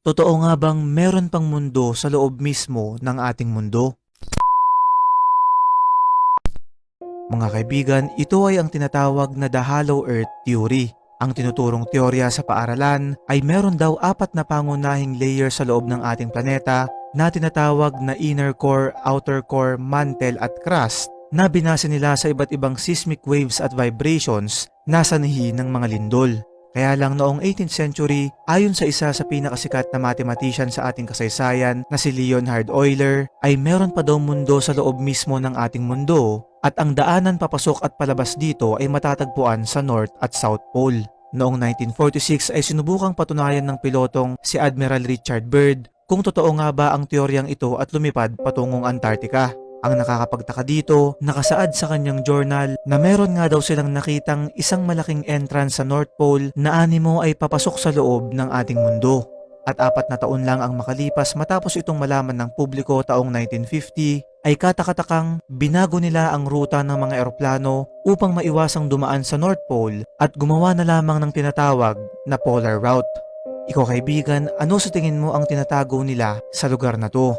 Totoo nga bang meron pang mundo sa loob mismo ng ating mundo? Mga kaibigan, ito ay ang tinatawag na The Hollow Earth Theory. Ang tinuturong teorya sa paaralan ay meron daw apat na pangunahing layer sa loob ng ating planeta na tinatawag na inner core, outer core, mantle at crust na binasa nila sa iba't ibang seismic waves at vibrations na sanhi ng mga lindol. Kaya lang noong 18th century, ayon sa isa sa pinakasikat na mathematician sa ating kasaysayan na si Leonhard Euler, ay meron pa daw mundo sa loob mismo ng ating mundo at ang daanan papasok at palabas dito ay matatagpuan sa North at South Pole. Noong 1946 ay sinubukang patunayan ng pilotong si Admiral Richard Byrd kung totoo nga ba ang teoryang ito at lumipad patungong Antarctica. Ang nakakapagtaka dito, nakasaad sa kanyang journal na meron nga daw silang nakitang isang malaking entrance sa North Pole na animo ay papasok sa loob ng ating mundo. At apat na taon lang ang makalipas matapos itong malaman ng publiko taong 1950, ay katakatakang binago nila ang ruta ng mga eroplano upang maiwasang dumaan sa North Pole at gumawa na lamang ng tinatawag na polar route. Ikaw kaibigan, ano sa tingin mo ang tinatago nila sa lugar na to?